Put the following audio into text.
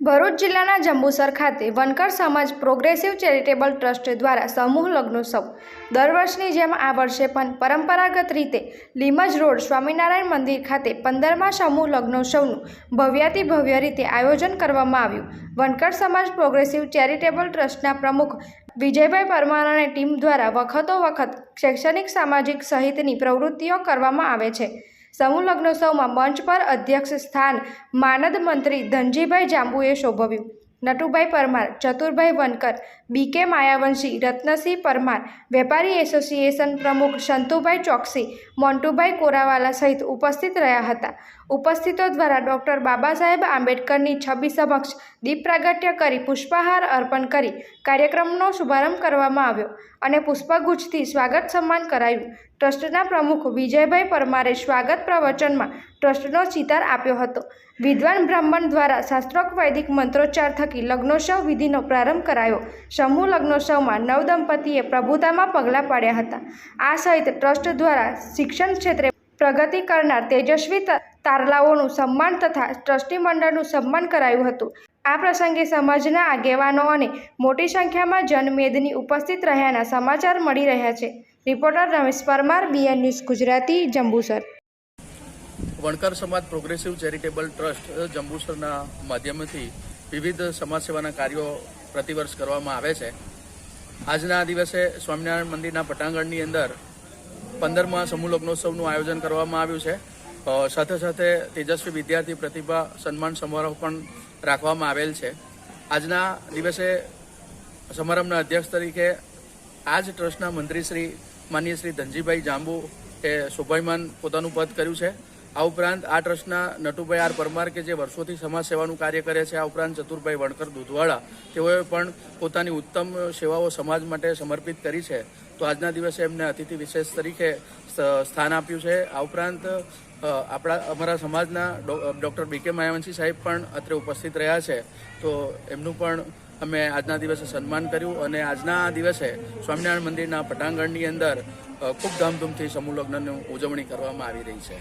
ભરૂચ જિલ્લાના જંબુસર ખાતે વનકર સમાજ પ્રોગ્રેસિવ ચેરિટેબલ ટ્રસ્ટ દ્વારા સમૂહ લગ્નોત્સવ. દર વર્ષની જેમ આ વર્ષે પણ પરંપરાગત રીતે લીમજ રોડ સ્વામિનારાયણ મંદિર ખાતે પંદરમા સમૂહ લગ્નોત્સવનું ભવ્યાતિ ભવ્ય રીતે આયોજન કરવામાં આવ્યું. વનકર સમાજ પ્રોગ્રેસિવ ચેરિટેબલ ટ્રસ્ટના પ્રમુખ વિજયભાઈ પરમાર ટીમ દ્વારા વખતો વખત શૈક્ષણિક, સામાજિક સહિતની પ્રવૃત્તિઓ કરવામાં આવે છે. સમૂહ લગ્નોત્સવમાં મંચ પર અધ્યક્ષ સ્થાન માનદ મંત્રી ધનજીભાઈ જાંબુએ શોભવ્યું. નટુભાઈ પરમાર, ચતુરભાઈ વનકર બીકે માયાવંશી, રત્નસિંહ પરમાર, વેપારી એસોસિએશન પ્રમુખ શંતુભાઈ ચોકસી, મોન્ટુભાઈ કોરાવાલા સહિત ઉપસ્થિત રહ્યા હતા. ઉપસ્થિતો દ્વારા ડૉક્ટર બાબા સાહેબ આંબેડકરની છબી સમક્ષ દીપ પ્રાગટ્ય કરી પુષ્પહાર અર્પણ કરી કાર્યક્રમનો શુભારંભ કરવામાં આવ્યો અને પુષ્પગુચ્છથી સ્વાગત સન્માન કરાયું. ટ્રસ્ટના પ્રમુખ વિજયભાઈ પરમારે સ્વાગત પ્રવચનમાં ટ્રસ્ટનો ચિતાર આપ્યો હતો. વિદ્વાન બ્રાહ્મણ દ્વારા શાસ્ત્રોક્ત વૈદિક મંત્રોચ્ચાર થકી લગ્નોત્સવ વિધિનો પ્રારંભ કરાયો. સમૂહ લગ્નોત્સવમાં નવદંપતીએ પ્રભુતામાં પગલાં પાડ્યા હતા. આ સહિત ટ્રસ્ટ દ્વારા શિક્ષણ ક્ષેત્રે પ્રગતિ કરનાર તેજસ્વી તારલાઓનું સન્માન તથા ટ્રસ્ટી મંડળનું સન્માન કરાયું હતું. આ પ્રસંગે સમાજના આગેવાનો અને મોટી સંખ્યામાં જનમેદની ઉપસ્થિત રહ્યાના સમાચાર મળી રહ્યા છે. Reporter Ramesh Parmar, BN news Gujarati, Jambusar. વણકર સમાજ પ્રોગ્રેસિવ ચેરિટેબલ ટ્રસ્ટ જંબુસરના માધ્યમથી વિવિધ સમાજ સેવાના કાર્યો પ્રતિવર્ષ કરવામાં આવે છે. આજના દિવસે સ્વામિનારાયણ મંદિરના પટાંગણની અંદર પંદરમા સમૂહ લગ્નોત્સવનું આયોજન કરવામાં આવ્યું છે. સાથે સાથે તેજસ્વી વિદ્યાર્થી પ્રતિભા સન્માન સમારોહ પણ રાખવામાં આવેલ છે. આજના દિવસે સમારંભના અધ્યક્ષ તરીકે આ જ ટ્રસ્ટના મંત્રી શ્રી, માનીય શ્રી ધનજીભાઈ જાંબુ એ શોભાયમાન પોતાનું પદ કર્યું છે. આ ઉપરાંત આ ટ્રસ્ટના નટુભાઈ આર પરમાર કે જે વર્ષોથી સમાજ સેવાનું કાર્ય કરે છે, આ ઉપરાંત ચતુરભાઈ વણકર દૂધવાળા, તેઓએ પણ પોતાની ઉત્તમ સેવાઓ સમાજ માટે સમર્પિત કરી છે. તો આજના દિવસે એમને અતિથિ વિશેષ તરીકે સ્થાન આપ્યું છે. આ ઉપરાંત આપણા, અમારા સમાજના ડૉક્ટર બી કે માયાવંશી સાહેબ પણ અત્રે ઉપસ્થિત રહ્યા છે. તો એમનું પણ અમે આજના દિવસે સન્માન કર્યું અને આજના દિવસે સ્વામિનારાયણ મંદિરના પટાંગણની અંદર ખૂબ ધામધૂમથી સમૂહ લગ્નની ઉજવણી કરવામાં આવી રહી છે.